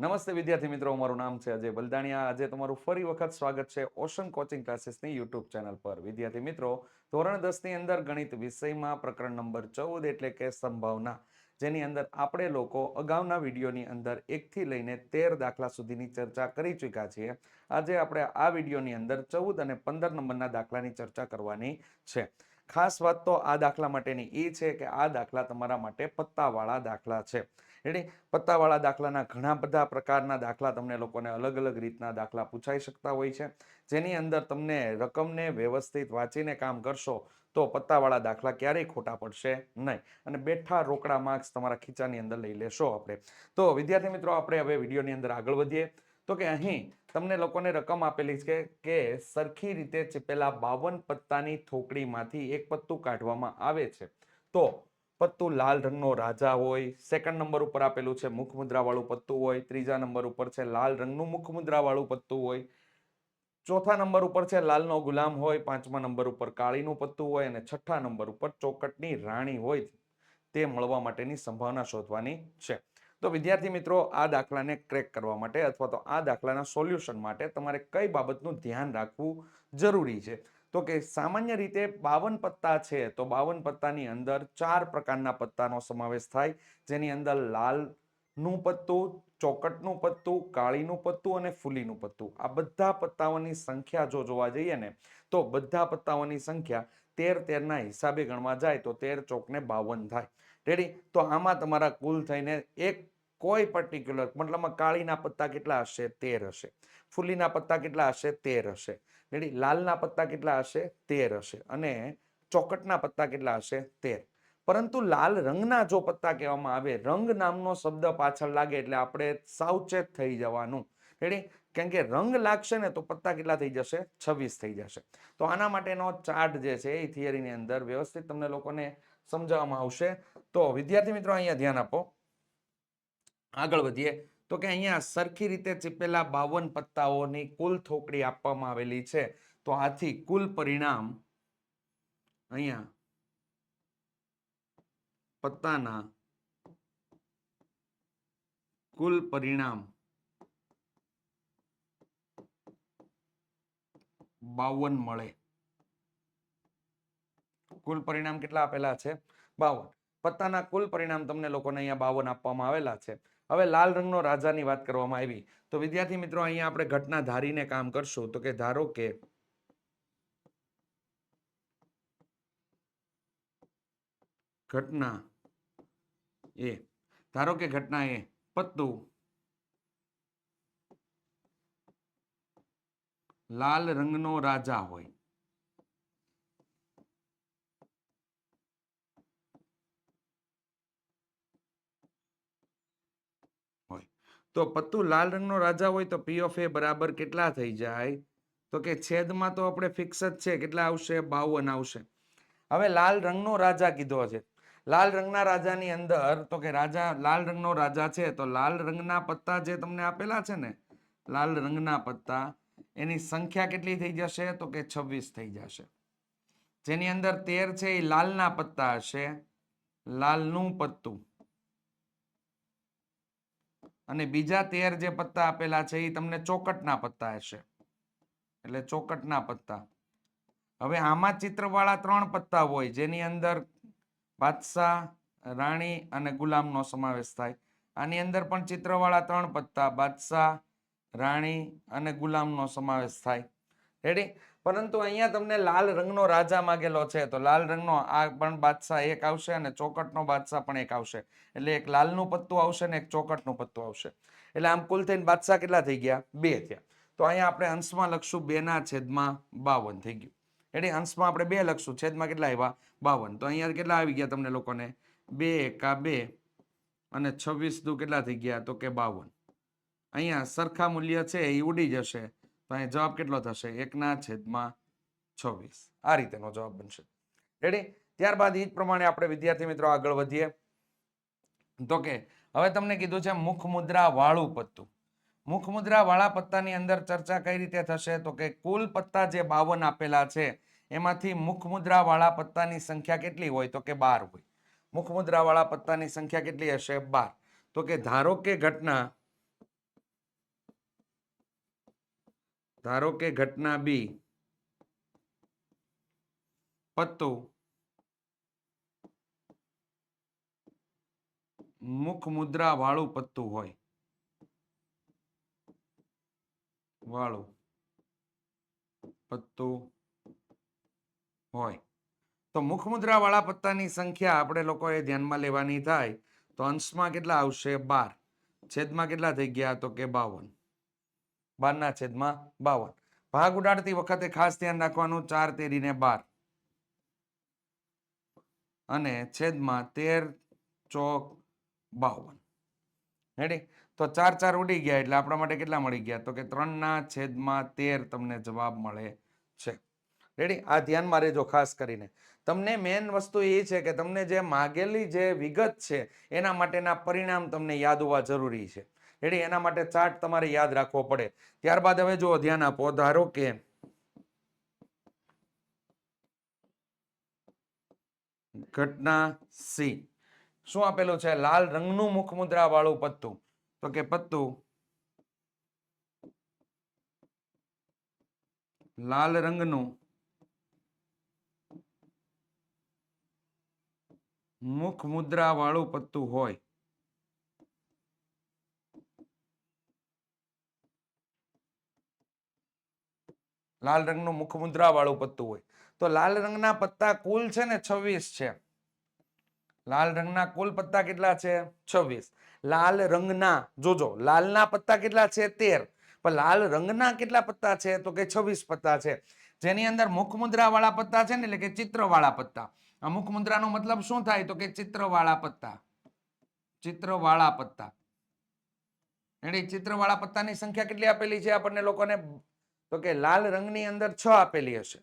નમસ્તે વિદ્યાર્થી મિત્રો, મારું નામ છે અજય બલદાણિયા. આજે તમારું ફરી વખત સ્વાગત છે ઓશન કોચિંગ ક્લાસીસની યુટ્યુબ ચેનલ પર. વિદ્યાર્થી મિત્રો, ધોરણ દસની અંદર ગણિત વિષયમાં પ્રકરણ નંબર ચૌદ એટલે કે સંભાવના, જેની અંદર આપણે લોકો અગાઉના વિડીયોની અંદર એકથી લઈને તેર દાખલા સુધીની ચર્ચા કરી ચૂક્યા છીએ. આજે આપણે આ વિડીયોની અંદર ચૌદ અને પંદર નંબરના દાખલાની ચર્ચા કરવાની છે. ખાસ વાત તો આ દાખલા માટેની એ છે કે આ દાખલા તમારા માટે પત્તાવાળા દાખલા છે. એટલે પત્તાવાળા દાખલાના ઘણા બધા પ્રકારના દાખલા તમને લોકોને અલગ અલગ રીતના દાખલા પૂછાઈ શકતા હોય છે. જેની અંદર તમને રકમને વ્યવસ્થિત વાંચીને કામ કરશો તો પત્તાવાળા દાખલા ક્યારેય ખોટા પડશે નહીં. અને બેઠા રોકડા માર્ક્સ તમારા ખીચાની અંદર લઈ લેશો આપણે. તો વિદ્યાર્થી મિત્રો, આપણે હવે વિડીયોની અંદર આગળ વધીએ. તો કે અહીં તમને લોકોને રકમ આપેલી છે કે સરખી રીતે ચીપેલા બાવન પત્તાની થોકડીમાંથી એક પત્તું કાઢવામાં આવે છે. તો પત્તું લાલ રંગનો રાજા હોય સેકન્ડ નંબર ઉપર આપેલું છે મુખમુદ્રા વાળું પત્તું હોય, ત્રીજા નંબર ઉપર છે લાલ રંગનું મુખમુદ્રા વાળું પત્તું હોય, ચોથા નંબર ઉપર છે લાલનો ગુલામ હોય, પાંચમા નંબર ઉપર કાળીનું પત્તું હોય અને છઠ્ઠા નંબર ઉપર ચોકટની રાણી હોય, તે મળવા માટેની સંભાવના શોધવાની છે. તો વિદ્યાર્થી મિત્રો, આ દાખલાને ક્રેક કરવા માટે અથવા તો આ દાખલાના સોલ્યુશન માટે તમારે કઈ બાબતનું ધ્યાન રાખવું જરૂરી છે? તો કે સામાન્ય રીતે બાવન પત્તા છે, તો બાવન પત્તાની અંદર ચાર પ્રકારના પત્તાનો સમાવેશ થાય. જેની અંદર લાલનું પત્તું, ચોકટનું પત્તું, કાળીનું પત્તું અને ફૂલીનું પત્તું. આ બધા પત્તાઓની સંખ્યા જો જોવા જઈએ ને, તો બધા પત્તાઓની સંખ્યા તેર તેરના હિસાબે ગણવા જાય તો તેર ચોકને બાવન થાય. રેડી તો આમાં તમારા કુલ થઈને એક કોઈ પર્ટિક્યુલર મતલબમાં કાળીના પત્તા કેટલા હશે? તેર હશે. ફૂલીના પત્તા કેટલા હશે? તેર હશે. લાલના પત્તા કેટલા હશે? તેર હશે. અને ચોકટના પત્તા કેટલા હશે? તેર. પરંતુ લાલ રંગના જો પત્તા કહેવામાં આવે, રંગ નામનો શબ્દ પાછળ લાગે એટલે આપણે સાવચેત થઈ જવાનું. રેડી કેમ કે રંગ લાગશે ને તો પત્તા કેટલા થઈ જશે? છવ્વીસ થઈ જશે. તો આના માટેનો ચાર્ટ જે છે એ થિયરીની અંદર વ્યવસ્થિત તમને લોકોને સમજાવવામાં આવશે. તો વિદ્યાર્થી મિત્રો, અહીંયા ધ્યાન આપો. આગળ વધીએ, તો કે અહીંયા સરખી રીતે ચીપેલા બાવન પત્તાઓની કુલ થોકડી આપવામાં આવેલી છે. તો આથી કુલ પરિણામ અહીંયા પત્તાના કુલ પરિણામ બાવન મળે. કુલ પરિણામ કેટલા આપેલા છે? બાવન. પત્તાના કુલ પરિણામ તમને લોકોને અહીંયા બાવન આપવામાં આવેલા છે. હવે લાલ રંગનો રાજાની વાત કરવામાં આવી. તો વિદ્યાર્થી મિત્રો, અહીંયા આપણે ઘટના ધારીને કામ કરશું. તો કે ધારો કે ઘટના એ, ધારો કે ઘટના એ, પત્તું લાલ રંગનો રાજા હોય. તો પત્તું લાલ રંગનો રાજા હોય તો પી ઓફ એ બરાબર કેટલા થઈ જાય? તો કે છેદમાં તો આપણે ફિક્સ જ છે, કેટલા આવશે? બાવન આવશે. હવે લાલ રંગનો રાજા કીધો છે. લાલ રંગના રાજાની અંદર, તો કે રાજા, લાલ રંગનો રાજા છે, તો લાલ રંગના પત્તા જે તમને આપેલા છે ને, લાલ રંગના પત્તા, એની સંખ્યા કેટલી થઈ જશે? તો કે છવ્વીસ થઈ જશે. જેની અંદર તેર છે, એ લાલના પત્તા હશે. લાલનું પત્તું. અને બીજા તેર જે પત્તા આપેલા છે એ તમને ચોકટના પત્તા હશે. એટલે ચોકટના પત્તા. હવે આમાં ચિત્રવાળા ત્રણ પત્તા હોય, જેની અંદર બાદશાહ, રાણી અને ગુલામનો સમાવેશ થાય. આની અંદર પણ ચિત્રવાળા ત્રણ પત્તા, બાદશાહ, રાણી અને ગુલામનો સમાવેશ થાય. રેડી પરંતુ અહીંયા તમને લાલ રંગનો રાજા માગેલો છે. તો લાલ રંગનો આ પણ બાદશાહ એક આવશે અને ચોકટનો બાદશાહ પણ એક આવશે. એટલે એક લાલનું પત્તું આવશે ને એક ચોકટનું પત્તું આવશે. એટલે આમ કુલ થઈને બાદશાહ કેટલા થઈ ગયા? બે થયા. તો અહીંયા આપણે અંશમાં લખશું બેના છેદમાં બાવન થઈ ગયું. એટલે અંશમાં આપણે બે લખશું. છેદમાં કેટલા આવ્યા? બાવન. તો અહીંયા કેટલા આવી ગયા તમને લોકોને? બે, એકા બે અને છવ્વીસ દુ કેટલા થઈ ગયા? તો કે બાવન. અહીંયા સરખા મૂલ્ય છે, એ ઉડી જશે. તો અહીં જવાબ કેટલો થશે? એકના છેદમાં છવ્વીસ. આ રીતેનો જવાબ બનશે. રેડી ત્યારબાદ એ જ પ્રમાણે આપણે વિદ્યાર્થી મિત્રો આગળ વધીએ. તો કે, હવે તમને કીધું છે મુખ મુદ્રા વાળું પત્તું. મુખ મુદ્રા વાળા પત્તાની અંદર ચર્ચા કઈ રીતે થશે? તો કે કુલ પત્તા જે બાવન આપેલા છે, એમાંથી મુખ મુદ્રા વાળા પત્તાની સંખ્યા કેટલી હોય? તો કે બાર હોય. મુખ મુદ્રા વાળા પત્તાની સંખ્યા કેટલી હશે? બાર. તો કે ધારો કે ઘટના ધારો કે ઘટના બી. પત્તું. મુખ મુદ્રા વાળું પત્તું હોય. વાળું પત્તું હોય. તો મુખ મુદ્રા વાળા પત્તાની સંખ્યા આપણે લોકોએ ધ્યાનમાં લેવાની થાય તો અંશમાં કેટલા આવશે? બાર. છેદમાં કેટલા થઈ ગયા? તો કે બાવન. બારના છેદમાં બાવન. ભાગ ઉડાડતી વખતે ખાસ ધ્યાન રાખવાનું ચાર તેરીને બાર. અને છેદમાં તેર, ચોક, બાવન. રેડી તો ચાર ચાર ઉડી ગયા એટલે આપણા માટે કેટલા મળી ગયા? તો કે ત્રણના છેદમાં તેર તમને જવાબ મળે છે. રેડી આ ધ્યાનમાં રહેજો ખાસ કરીને. તમને મેન વસ્તુ એ છે કે તમને જે માગેલી જે વિગત છે, એના માટેના પરિણામ તમને યાદ હોવા જરૂરી છે. રેડી એના માટે ચાર્ટ તમારે યાદ રાખવો પડે. ત્યારબાદ હવે જો ધ્યાન આપો, ધારો કે ઘટના સી. શું આપેલું છે? લાલ રંગનું મુખ મુદ્રા વાળું પત્તું. તો કે પત્તું લાલ રંગનું મુખ મુદ્રા વાળું પત્તું હોય. લાલ રંગનું મુખ મુદ્રા વાળું પત્તું હોય. તો લાલ રંગના પત્તા કુલ છે ને છવ્વીસ છે. લાલ રંગના કુલ પત્તા કેટલા છે? છવ્વીસ. લાલ રંગના, જોજો, લાલના પત્તા કેટલા છે? તેર. પણ લાલ રંગના કેટલા પત્તા છે? તો કે છવ્વીસ પત્તા છે. જેની અંદર મુખ મુદ્રા વાળા પત્તા છે ને, એટલે કે ચિત્ર વાળા પત્તા. આ મુખ મુદ્રાનો મતલબ શું થાય? તો કે ચિત્ર વાળા પત્તા. ચિત્ર વાળા પત્તા. એની ચિત્ર વાળા પત્તાની સંખ્યા કેટલી આપેલી છે? આપણને લોકોને તો કે લાલ રંગની અંદર છ આપેલી હશે.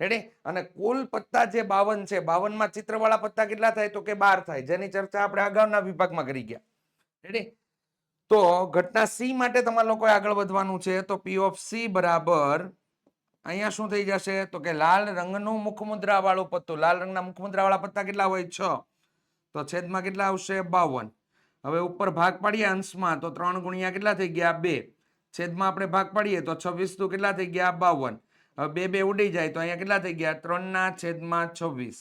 રેડી અને કુલ પત્તા જે બાવન છે બાવનમાં ચિત્રવાળા પત્તા કેટલા થાય? તો કે બાર થાય. જેની ચર્ચા આપણે અગાઉના વિભાગમાં કરી ગયા. રેડી તો ઘટના સી માટે તમારે લોકોએ આગળ વધવાનું છે, તો પી ઓફ સી બરાબર અહીંયા શું થઈ જશે? તો કે લાલ રંગનું મુખમુદ્રા વાળું પત્તું. લાલ રંગના મુખમુદ્રા વાળા પત્તા કેટલા હોય? છ. તો છેદમાં કેટલા આવશે? બાવન. હવે ઉપર ભાગ પાડીએ અંશમાં, તો ત્રણ ગુણ્યા કેટલા થઈ ગયા? બે. છેદમાં આપણે ભાગ પાડીએ તો છવ્વીસ તો કેટલા થઈ ગયા? બાવન. હવે બે બે ઉડી જાય તો અહીંયા કેટલા થઈ ગયા? ત્રણના છેદમાં છવ્વીસ.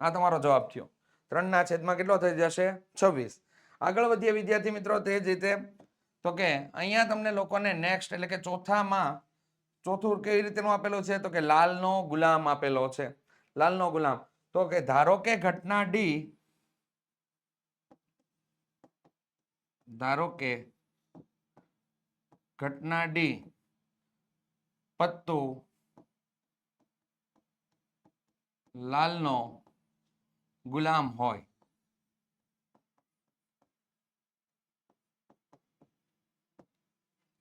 આ તમારો જવાબ થયો. ત્રણના છેદમાં કેટલો થઈ જશે? છવ્વીસ. આગળ વધીએ વિદ્યાર્થી મિત્રો તે જ રીતે. તો કે અહીંયા તમને લોકોને નેક્સ્ટ એટલે કે ચોથામાં ચોથું કેવી રીતેનું આપેલું છે? તો કે લાલનો ગુલામ આપેલો છે. લાલનો ગુલામ. તો કે ધારો કે ઘટના ડી ધારો કે ઘટના ડી પત્તું લાલનો ગુલામ હોય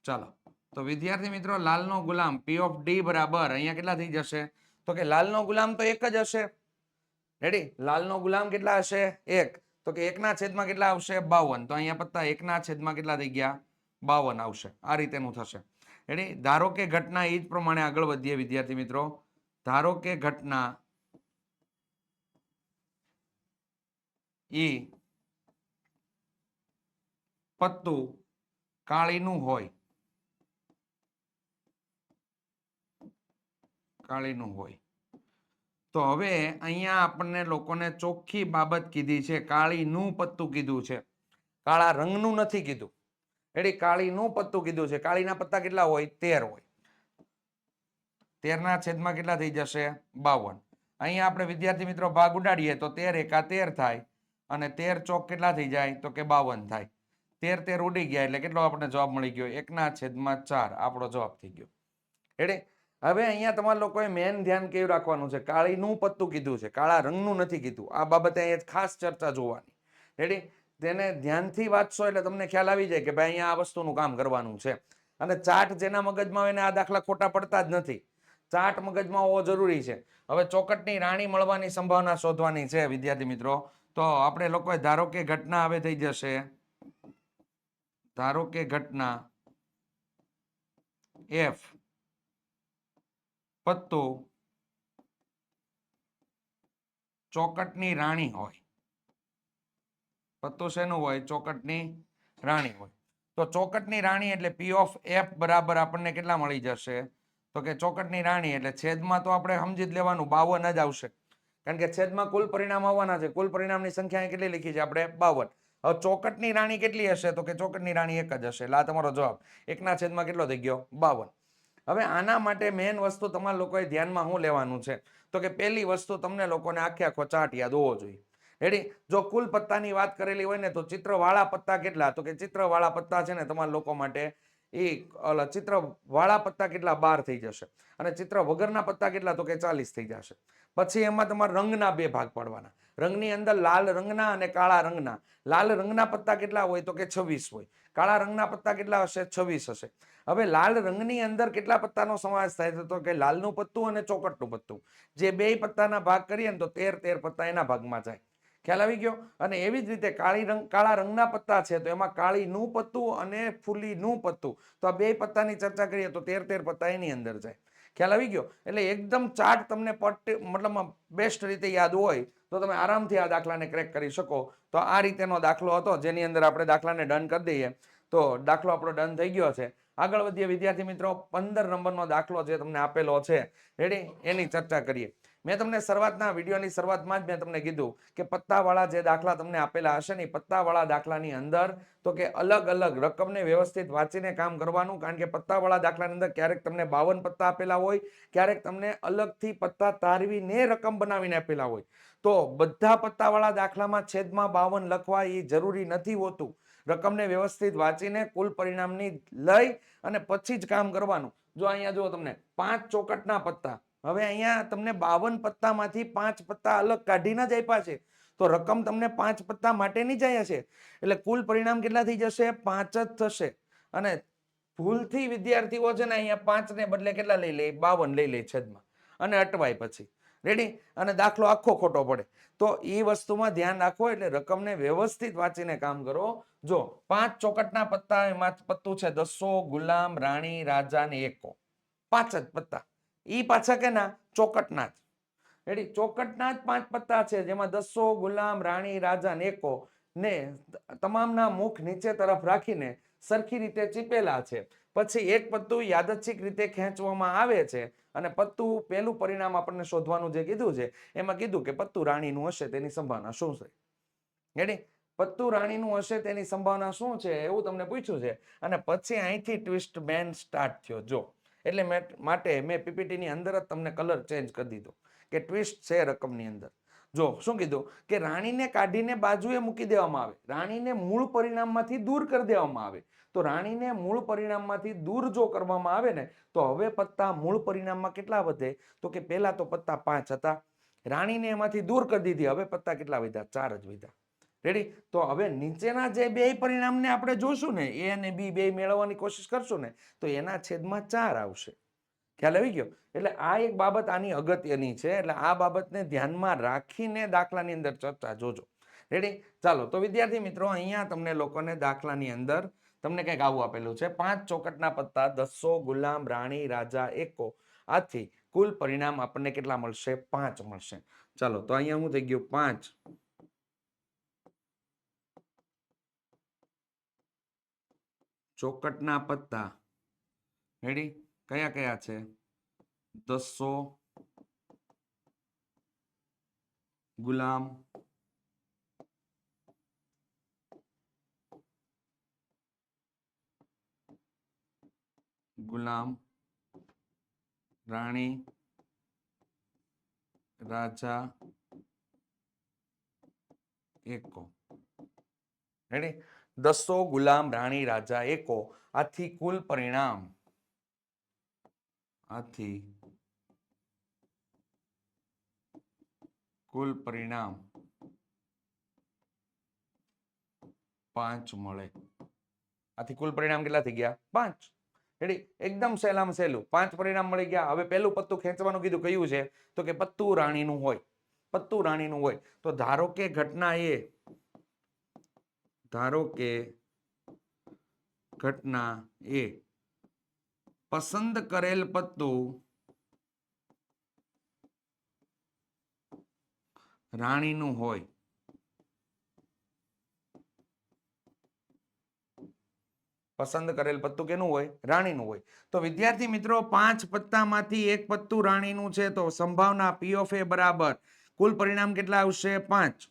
ચાલો તો વિદ્યાર્થી મિત્રો લાલનો ગુલામ પી ઓફ ડી બરાબર અહીંયા કેટલા થઈ જશે તો કે લાલનો ગુલામ તો એક જ હશે રેડી લાલનો ગુલામ કેટલા હશે એક તો કે એકના છેદમાં કેટલા આવશે બાવન તો અહીંયા પત્તા એકના છેદમાં કેટલા થઈ ગયા બાવન આવશે. આ રીતેનું થશે. એટલે ધારો કે ઘટના એ જ પ્રમાણે આગળ વધીએ, વિદ્યાર્થી મિત્રો. ધારો કે ઘટના એ પત્તું કાળીનું હોય. કાળીનું હોય. તો હવે અહીંયા આપણને લોકોને ચોખ્ખી બાબત કીધી છે. કાળીનું પત્તું કીધું છે. કાળા રંગનું નથી કીધું. એટલે કાળીનું પત્તું કીધું છે. કાળીના પત્તા કેટલા હોય? તેર હોય. તેરના છેદમાં કેટલા થઈ જશે? બાવન. અહીંયા આપણે વિદ્યાર્થી મિત્રો ભાગ ઉડાડીએ તો તેર એકા તેર થાય અને તેર ચોક કેટલા થઈ જાય? તો કે બાવન થાય. તેર તેર ઉડી ગયા એટલે કેટલો આપણને જવાબ મળી ગયો? એકના છેદમાં ચાર. આપણો જવાબ થઈ ગયો. એટલે હવે અહીંયા તમારા લોકોએ મેન ધ્યાન કેવું રાખવાનું છે? કાળીનું પત્તું કીધું છે. કાળા રંગનું નથી કીધું. આ બાબતે અહીંયા ખાસ ચર્ચા જોવાની. રેડી? તેને ધ્યાનથી વાંચશો એટલે તમને ખ્યાલ આવી જાય કે ભાઈ અહીંયા આ વસ્તુનું કામ કરવાનું છે. અને ચાટ જેના મગજમાં હોય એને આ દાખલા ખોટા પડતા જ નથી. ચાટ મગજમાં હોવો જરૂરી છે. હવે ચોકટની રાણી મળવાની સંભાવના શોધવાની છે, વિદ્યાર્થી મિત્રો. તો આપણે લોકોએ ધારો કે ઘટના હવે થઈ જશે. ધારો કે ઘટના એફ પત્તો ચોકટની રાણી હોય. પત્તો શેનું હોય? ચોકટની રાણી હોય. તો ચોકટની રાણી એટલે પી ઓફ એફ બરાબર આપણને કેટલા મળી જશે? તો કે ચોકટની રાણી એટલે છેદમાં તો આપણે સમજી જ લેવાનું, બાવન જ આવશે. કારણ કે છેદમાં કુલ પરિણામ આવવાના છે. કુલ પરિણામની સંખ્યા કેટલી લીખી છે આપણે? બાવન. હવે ચોકટની રાણી કેટલી હશે? તો કે ચોકટની રાણી એક જ હશે. એટલે આ તમારો જવાબ. એકના છેદમાં કેટલો થઈ ગયો? બાવન. હવે આના માટે મેઇન વસ્તુ તમારા લોકોએ ધ્યાનમાં શું લેવાનું છે? તો કે પહેલી વસ્તુ તમને લોકોને આખે આખો ચાર્ટ યાદ હોવો જોઈએ. રેડી? જો કુલ પત્તાની વાત કરેલી હોય ને, તો ચિત્રવાળા પત્તા કેટલા? તો કે ચિત્રવાળા પત્તા છે ને, તમારા લોકો માટે એ ચિત્રવાળા ચિત્ર પત્તા કેટલા? બાર થઈ જશે. અને ચિત્ર વગરના પત્તા કેટલા? તો કે ચાલીસ થઈ જશે. પછી એમાં તમારે રંગના બે ભાગ પાડવાના. રંગની અંદર લાલ રંગના અને કાળા રંગના. લાલ રંગના પત્તા કેટલા હોય? તો કે છવ્વીસ હોય. કાળા રંગના પત્તા કેટલા હશે? છવ્વીસ હશે. હવે લાલ રંગની અંદર કેટલા પત્તાનો સમાવેશ થાય? છે તો કે લાલનું પત્તું અને ચોકટનું પત્તું. જે બે પત્તાના ભાગ કરીએ ને, તો તેર તેર પત્તા એના ભાગમાં જાય. ખ્યાલ આવી ગયો? અને એવી જ રીતે કાળી રંગ, કાળા રંગના પત્તા છે, તો એમાં કાળીનું પત્તું અને ફૂલીનું પત્તું. તો આ બે પત્તાની ચર્ચા કરીએ તો તેર તેર પત્તા એની અંદર જાય. ખ્યાલ આવી ગયો? એટલે એકદમ ચાર્ટ તમને પટ, મતલબ બેસ્ટ રીતે યાદ હોય, તો તમે આરામથી આ દાખલાને ક્રેક કરી શકો. તો આ રીતેનો દાખલો હતો, જેની અંદર આપણે દાખલાને ડન કરી દઈએ. તો દાખલો આપણો ડન થઈ ગયો છે. આગળ વધીએ. વિદ્યાર્થી મિત્રો, પંદર નંબરનો દાખલો જે તમને આપેલો છે. રેડી એની ચર્ચા કરીએ. મેં તમને શરૂઆતના વિડીયોની શરૂઆતમાં જ મેં તમને કીધું કે પત્તાવાળા જે દાખલા તમને આપેલા હશે ને પત્તાવાળા દાખલાની અંદર તો કે અલગ અલગ રકમને વ્યવસ્થિત વાંચીને કામ કરવાનું, કારણ કે પત્તાવાળા દાખલાની અંદર ક્યારેક તમને બાવન પત્તા આપેલા હોય, ક્યારેક તમને અલગથી પત્તા તારવીને રકમ બનાવીને આપેલા હોય. તો બધા પત્તાવાળા દાખલામાં છેદમાં બાવન લખવા એ જરૂરી નથી હોતું. રકમને વ્યવસ્થિત વાંચીને કુલ પરિણામની લઈ અને પછી જ કામ કરવાનું. જો અહીંયા જુઓ તમને, પાંચ ચોકટના પત્તા. હવે અહીંયા તમને બાવન પત્તામાંથી પાંચ પત્તા અલગ કાઢીને જ આપ્યા છે. તો રકમ તમને પાંચ પત્તા માટેની જ અહીંયા છે. એટલે કુલ પરિણામ કેટલા થઈ જશે? પાંચ જ થશે. અને ભૂલથી વિદ્યાર્થીઓ છે ને અહીંયા પાંચ ને બદલે કેટલા લઈ લે? બાવન લઈ લે છેદમાં. અને અટવાય પછી. રેડી અને દાખલો આખો ખોટો પડે. તો એ વસ્તુમાં ધ્યાન રાખો એટલે રકમને વ્યવસ્થિત વાંચીને કામ કરો. જો, પાંચ ચોકટના પત્તા એમાં પત્તું છે. દસો, ગુલામ, રાણી, રાજા ને એકો. પાંચ જ પત્તા. ઈ પાછા કેના? ચોકટના જ રેડી ચોકટના જ પાંચ પત્તા છે, જેમાં દસો ગુલામ, રાણી, રાજા નેકો ને તમામના મુખ નીચે તરફ રાખીને સરખી રીતે ચીપેલા છે. પછી એક પત્તું યાદચ્છિક રીતે ખેંચવામાં આવે છે અને પત્તું પહેલું પરિણામ આપણને શોધવાનું જે કીધું છે, એમાં કીધું કે પત્તું રાણીનું હશે તેની સંભાવના શું છે? રેડી પત્તું રાણીનું હશે તેની સંભાવના શું છે? એવું તમને પૂછ્યું છે. અને પછી અહીંથી ટ્વિસ્ટ બેન સ્ટાર્ટ થયો. જો એટલે માટે મેં પીપીટીની અંદર જ તમને કલર ચેન્જ કરી દીધો, કે ટ્વિસ્ટ છે રકમની અંદર. જો, શું કીધું? કે રાણીને કાઢીને બાજુએ મૂકી દેવામાં આવે. રાણીને મૂળ પરિણામમાંથી દૂર કરી દેવામાં આવે. તો રાણીને મૂળ પરિણામમાંથી દૂર જો કરવામાં આવે ને, તો હવે પત્તા મૂળ પરિણામમાં કેટલા વધે? તો કે પહેલા તો પત્તા પાંચ હતા. રાણીને એમાંથી દૂર કરી દીધી, હવે પત્તા કેટલા વધ્યા? ચાર જ વધ્યા. રેડી તો હવે નીચેના જે બે પરિણામને આપણે જોશું ને, એ અને બી બે મેળવવાની કોશિશ કરશું ને, તો એના છેદમાં ચાર આવશે. ખ્યાલ આવી ગયો? એટલે આ એક બાબત આની અગત્યની છે, એટલે આ બાબતને ધ્યાનમાં રાખીને દાખલાની અંદર ચર્ચા જોજો. રેડી ચાલો, તો વિદ્યાર્થી મિત્રો, અહીંયા તમને લોકોને દાખલાની અંદર તમને કંઈક આવું આપેલું છે. પાંચ ચોકટના પત્તા, દસો ગુલામ, રાણી, રાજા, એકો. આથી કુલ પરિણામ આપણને કેટલા મળશે? પાંચ મળશે. ચાલો, તો અહીંયા હું થઈ ગયું? પાંચ. ચોકટના પત્તા. રેડી કયા કયા છે? દસો. ગુલામ. ગુલામ. રાણી. રાજા. એકો. રેડી દસો ગુલામ રાણી રાજા એકો. આથી કુલ પરિણામ? આથી કુલ પરિણામ પાંચ મળે. આથી કુલ પરિણામ કેટલા થઈ ગયા? પાંચ. રેડી? એકદમ સહેલામાં સહેલું. પાંચ પરિણામ મળી ગયા. હવે પહેલું પત્તું ખેંચવાનું કીધું કયું છે? તો કે પત્તું રાણીનું હોય. પત્તું રાણીનું હોય. તો ધારો કે ઘટના એ ધારો કે ઘટના એ પસંદ કરેલ પત્તું રાણીનું હોય. પસંદ કરેલ પત્તું કેનું હોય? રાણીનું હોય. તો વિદ્યાર્થી મિત્રો, પાંચ પત્તામાંથી એક પત્તું રાણીનું છે, તો સંભાવના પી ઓફ એ બરાબર. કુલ પરિણામ કેટલા આવશે? પાંચ.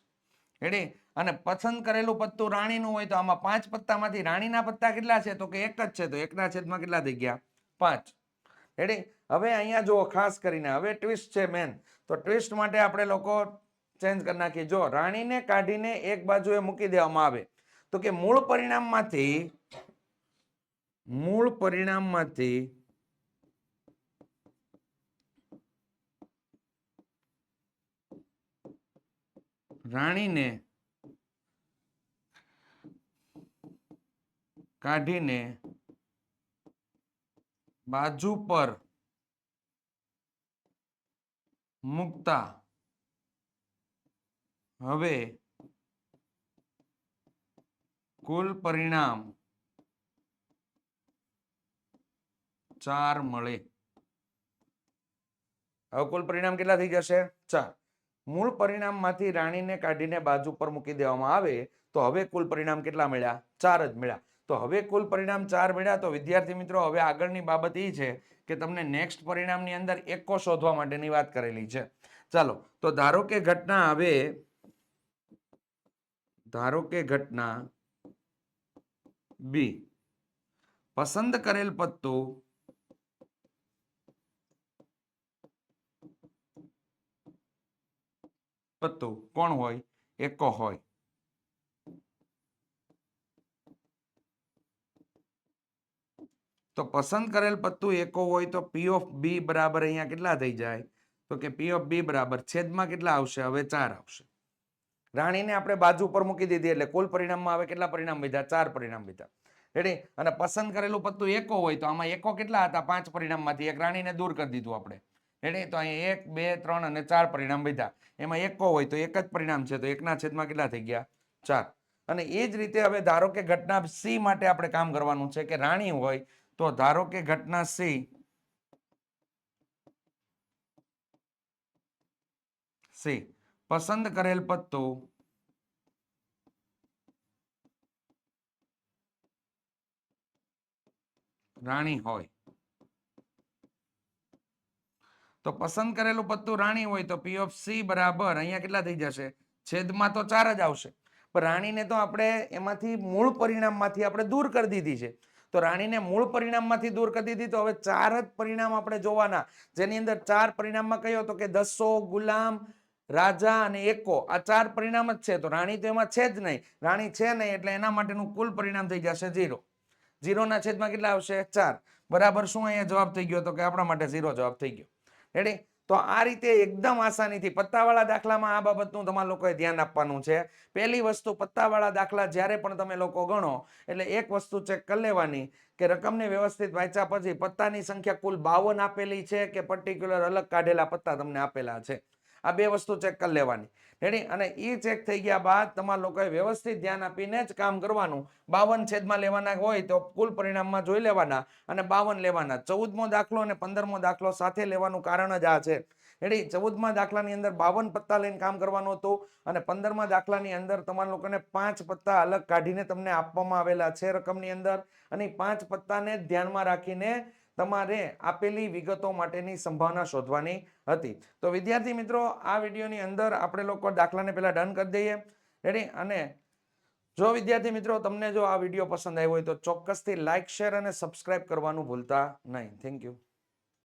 રેડી અને પસંદ કરેલું પત્તું રાણીનું હોય તો આમાં પાંચ પત્તામાંથી રાણીના પત્તા કેટલા છે? તો કે એક જ છે. તો એકના છેદમાં કેટલા થઈ ગયા? પાંચ. રેડી હવે અહીંયા જુઓ, ખાસ કરીને. હવે ટ્વિસ્ટ છે મેન તો ટ્વિસ્ટ માટે આપણે લોકો ચેન્જ કરી નાખીએ. જો, રાણીને કાઢીને એક બાજુએ મૂકી દેવામાં આવે. તો કે મૂળ પરિણામમાંથી મૂળ પરિણામમાંથી રાણીને કાઢીને બાજુ પર મૂકતા. હવે કુલ પરિણામ ચાર મળે. હવે કુલ પરિણામ કેટલા થઈ જશે? ચાર. મૂળ પરિણામમાંથી રાણીને કાઢીને બાજુ પર મૂકી દેવામાં આવે તો હવે કુલ પરિણામ કેટલા મળ્યા? ચાર જ મળ્યા. તો હવે કુલ પરિણામ ચાર મળ્યા. તો વિદ્યાર્થી મિત્રો, હવે આગળની બાબત એ છે કે તમને નેક્સ્ટ પરિણામની અંદર એકો શોધવા માટેની વાત કરેલી છે. ચાલો, તો ધારો કે ઘટના હવે, ધારો કે ઘટના બી, પસંદ કરેલ પત્તું પત્તું કોણ હોય? એકો હોય. તો પસંદ કરેલ પત્તું એકો હોય તો પી ઓફ બી બરાબર અહીંયા કેટલા થઈ જાય? તો કે પી ઓફ બી બરાબર છેદમાં કેટલા આવશે? હવે ચાર આવશે. રાણીને આપણે બાજુ પર મૂકી દીધી એટલે કુલ પરિણામમાં હવે કેટલા પરિણામ લીધા? ચાર પરિણામ લીધા. રેડી અને પસંદ કરેલું પત્તું એકો હોય તો આમાં એકો કેટલા હતા? પાંચ પરિણામમાંથી એક રાણીને દૂર કરી દીધું આપણે. રેડી તો અહીંયા એક, બે, ત્રણ અને ચાર પરિણામ લીધા. એમાં એકો હોય તો એક જ પરિણામ છે. તો એકના છેદમાં કેટલા થઈ ગયા? ચાર. અને એ જ રીતે હવે ધારો કે ઘટના સી માટે આપણે કામ કરવાનું છે કે રાણી હોય તો ધારો કે ઘટના સી સી પસંદ કરેલ પત્તો રાણી હોય. તો પસંદ કરેલું પત્તું રાણી હોય તો પી ઓફ સી બરાબર અહીંયા કેટલા થઈ જશે? છેદમાં તો ચાર જ આવશે. પણ રાણીને તો આપણે એમાંથી મૂળ પરિણામમાંથી આપણે દૂર કરી દીધી છે. તો રાણીને મૂળ પરિણામમાંથી દૂર કરી દીધી. તો હવે ચાર જ પરિણામ આપણે જોવાના. જેની અંદર ચાર પરિણામમાં કયો? તો કે દસો, ગુલામ, રાજા અને એકો. આ ચાર પરિણામ જ છે. તો રાણી તો એમાં છે જ નહીં. રાણી છે નહીં એટલે એના માટેનું કુલ પરિણામ થઈ જશે ઝીરો. ઝીરોના છેદમાં કેટલા આવશે? ચાર. બરાબર શું અહીંયા જવાબ થઈ ગયો? તો કે આપણા માટે ઝીરો જવાબ થઈ ગયો. રેડી તો આ રીતે એકદમ આસાનીથી પત્તાવાળા દાખલામાં આ બાબતનું તમારે લોકોએ ધ્યાન આપવાનું છે. પહેલી વસ્તુ, પત્તાવાળા દાખલા જ્યારે પણ તમે લોકો ગણો, એટલે એક વસ્તુ ચેક કરી લેવાની કે રકમને વ્યવસ્થિત વાંચ્યા પછી પત્તાની સંખ્યા કુલ બાવન આપેલી છે કે પર્ટિક્યુલર અલગ કાઢેલા પત્તા તમને આપેલા છે. આ બે વસ્તુ ચેક કરી લેવાની. રેડી? અને એ ચેક થઈ ગયા બાદ તમારા લોકોએ વ્યવસ્થિત ધ્યાન આપીને જ કામ કરવાનું. બાવન છેદમાં લેવાના હોય તો કુલ પરિણામમાં જોઈ લેવાના અને બાવન લેવાના. ચૌદમો દાખલો અને પંદરમો દાખલો સાથે લેવાનું કારણ જ આ છે. રેડી? ચૌદમા દાખલાની અંદર બાવન પત્તા લઈને કામ કરવાનું હતું અને પંદરમાં દાખલાની અંદર તમારા લોકોને પાંચ પત્તા અલગ કાઢીને તમને આપવામાં આવેલા છે રકમની અંદર. અને પાંચ પત્તાને ધ્યાનમાં રાખીને તમારે આપેલી વિગતો માટેની સંભાવના શોધવાની હતી. તો વિદ્યાર્થી મિત્રો, આ વિડીયોની અંદર આપણે લોકો દાખલાને પહેલાં ડન કરી દઈએ. રેડી અને જો વિદ્યાર્થી મિત્રો, તમને જો આ વીડિયો પસંદ આવ્યો હોય તો ચોક્કસથી લાઇક શેર અને સબસ્ક્રાઇબ કરવાનું ભૂલતા નહીં. Thank you